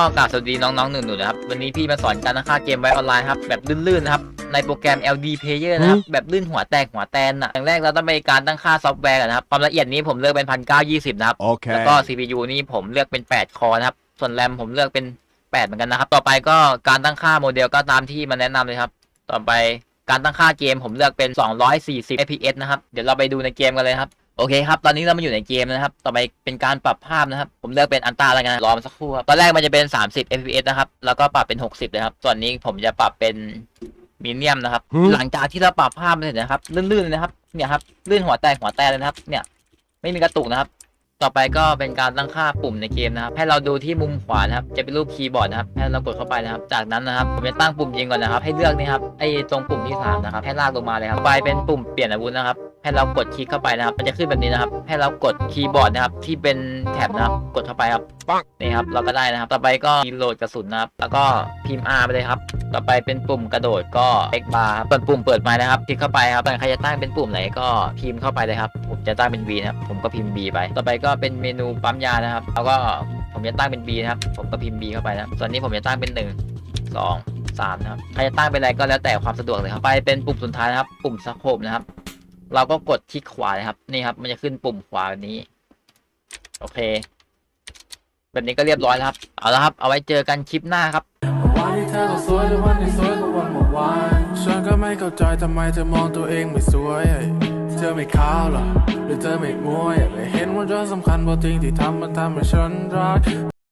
ก็กราบสวัสดีน้องๆหนูๆนะครับ วันนี้พี่มาสอนการตั้งค่าเกมไว้ออนไลน์ครับ แบบลื่นๆนะครับ ในโปรแกรม LD Player นะครับ แบบลื่นหัวแตกหัวแตนอะอย่างแรกเราต้องไปการตั้งค่าซอฟต์แวร์ก่อนนะครับ ความละเอียดนี้ผมเลือกเป็นพันเก้ายี่สิบนะครับ Okay. แล้วก็ CPU นี่ผมเลือกเป็น8คอนะครับ ส่วนแรมผมเลือกเป็น8เหมือนกันนะครับ ต่อไปก็การตั้งค่าโมเดลก็ตามที่มันแนะนำเลยครับ ต่อไปการตั้งค่าเกมผมเลือกเป็น240 fps นะครับ เดี๋ยวเราไปดูในเกมกันเลยครับ โอเคครับ ตอนนี้เรามาอยู่ในเกมนะครับ ต่อไปเป็นการปรับภาพนะครับ ผมเลือกเป็นอันต้าแล้วกันนะรอมาสักครู่ครับ ตอนแรกมันจะเป็น 30 fps นะครับ แล้วก็ปรับเป็น 60เลยครับ ส่วนนี้ผมจะปรับเป็นมีเนียมนะครับหืมหลังจากที่เราปรับภาพเสร็จนะครับ ลื่นๆเลยนะครับ เนี่ยครับ ลื่นหัวแตกหัวแตกเลยนะครับ เนี่ย ไม่มีกระตุกนะครับ ต่อไปก็เป็นการตั้งค่าปุ่มในเกมนะครับ ให้เราดูที่มุมขวานะครับ จะเป็นรูปคีย์บอร์ดนะครับ ให้เรากดเข้าไปนะครับ จากนั้นนะครับ ผมจะตั้งปุ่มยิงก่อนนะครับ ให้เลือกนี่ครับ ไอ้ตรงปุ่มที่สามนะครับ ให้ลากลงมาเลยครับไปเป็นปุ่มเปลี่ยนอาวุธนะครับ ให้เรากดคลิกเข้าไปนะครับ มันจะขึ้นแบบนี้นะครับ ให้เรากดคีย์บอร์ดนะครับ ที่เป็นแท็บนะครับ กดเข้าไปครับปังนี่ครับ เราก็ได้นะครับ ต่อไปก็รีโหลดกระสุนนะครับ แล้วก็พิมพ์ R ไปเลยครับ ต่อไปเป็นปุ่มกระโดดก็ X bar ครับเปิดปุ่มเปิดไม้นะครับ คลิกเข้าไปครับส่ใครจะตั้งเป็นปุ่มไหนก็พิมพ์เข้าไปเลยครับ ผมจะตั้งเป็น V นะครับ ผมก็พิมพ์ B ไป ต่อไปก็เป็นเมนูปั๊มยานะครับ แล้วก็ผมจะตั้งเป็น B นะครับ ผมก็พิมพ์ B เข้าไปนะครับส่วนนี้ผมจะตั้งเป็น 1 2 3นะครับ ใครจะตั้งเป็นอะไรก็แล้วแต่ความสะดวกเลยครับ ไปเป็นปุ่มสุดท้ายนะครับ ปุ่มสโคปนะครับ เราก็กดคลิกขวานะครับ นี่ครับ มันจะขึ้นปุ่มขวาแบบนี้ โอเค แบบนี้ก็เรียบร้อยแล้วครับ เอาละครับ เอาไว้เจอกันคลิปหน้าครับวันที่เธอก็สวยแต่วันที่สวยกว่าวันเมื่อวานฉันก็ไม่เข้าใจทำไมเธอมองตัวเองไม่สวยเธอไม่ขาวหรอหรือเธอไม่มวยไม่เห็นว่าเธอสำคัญเพราะสิ่งที่ทำมันทำให้ฉันรัก